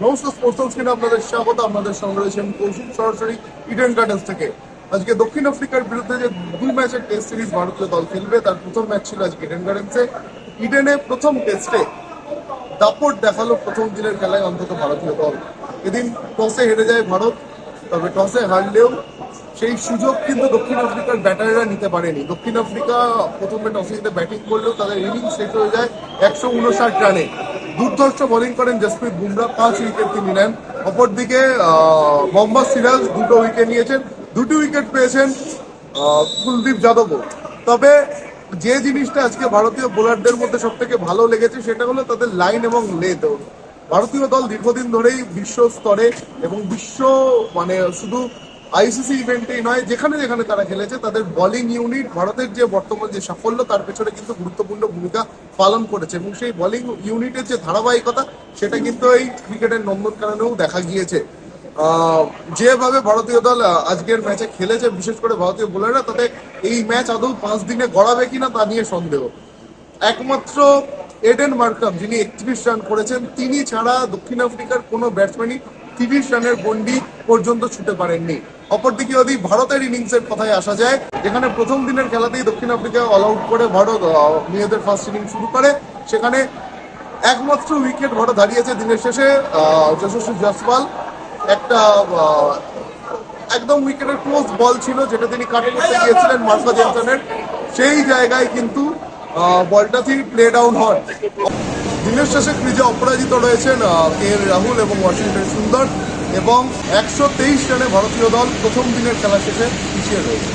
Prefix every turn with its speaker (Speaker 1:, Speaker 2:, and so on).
Speaker 1: নমস্কার স্পোর্টস স্ক্রিনে আপনাদের স্বাগত। আপনাদের সঙ্গে রয়েছে আমি কৌশিক সরাসরি ইডেন গার্ডেন্স থেকে। আজকে দক্ষিণ আফ্রিকার বিরুদ্ধে যে দুই ম্যাচের টেস্ট সিরিজ ভারতীয় দল খেলবে, তার প্রথম ম্যাচ ছিল আজকে ইডেন গার্ডেন্সে ইডেনে প্রথম টেস্টে দাপট দেখাল প্রথম দিনের খেলায় অন্তত ভারতীয় দল। এদিন টসে হেরে যায় ভারত, তবে টসে হারলেও সেই সুযোগ কিন্তু দক্ষিণ আফ্রিকার ব্যাটাররা নিতে পারেনি। দক্ষিণ আফ্রিকা প্রথমে টসে জিতে ব্যাটিং করলেও তাদের ইনিংস শেষ হয়ে যায় একশো উনষাট রানে। দুর্ধর্ষ বোলিং করেন জসপ্রীত বুমরা, পাঁচ উইকেট তিনি নেন। অপরদিকে মোহাম্মদ সিরাজ দুটো উইকেট নিয়েছেন। দুটি উইকেট পেয়েছেন কুলদীপ যাদবও। তবে যে জিনিসটা আজকে ভারতীয় বোলারদের মধ্যে সব থেকে ভালো লেগেছে, সেটা হলো তাদের লাইন এবং লেদ ভারতীয় দল দীর্ঘদিন ধরেই বিশ্ব স্তরে এবং বিশ্ব মানে শুধু আইসিসি ইভেন্টেই নয়, যেখানে যেখানে তারা খেলেছে, তাদের বোলিং ইউনিট ভারতের যে বর্তমান যে সাফল্য, তার পেছনে কিন্তু গুরুত্বপূর্ণ ভূমিকা পালন করেছে। এবং সেই বোলিং ইউনিটের যে ধারাবাহিকতা, সেটা কিন্তু এই ক্রিকেটের নন্দনকাননেও দেখা গিয়েছে। যেভাবে ভারতীয় দল আজকের ম্যাচে খেলেছে, বিশেষ করে ভারতীয় বোলাররা তাতে এই ম্যাচ আদৌ পাঁচ দিনে গড়াবে কিনা, তা নিয়ে সন্দেহ। একমাত্র এডেন মার্কাম যিনি একত্রিশ রান করেছেন, তিনি ছাড়া দক্ষিণ আফ্রিকার কোনো ব্যাটসম্যানই তিরিশ রানের গন্ডি পর্যন্ত ছুটে পারেননি। অপরদিকে যদি ভারতের ইনিংসের কথায় আসা যায়, যেখানে প্রথম দিনের খেলাতেই দক্ষিণ আফ্রিকা অল আউট করে ভারত মেয়েদের ফার্স্ট ইনিংস শুরু করে, সেখানে একমাত্র উইকেট ভারত হারিয়েছে দিনের শেষে যশস্বী জসপাল একটা একদম উইকেটের ক্লোজ বল ছিল যেটা তিনি কাট করতে গিয়েছিলেন মার্কা জেনসনের। সেই জায়গায় কিন্তু বলটা তিনি প্লে ডাউন হন দিনের শেষে ক্রিজে অপরাজিত রয়েছেন কে রাহুল এবং ওয়াশিংটন সুন্দর এবং একশো তেইশ রানে ভারতীয় দল প্রথম দিনের খেলা শেষে পিছিয়ে রয়েছে।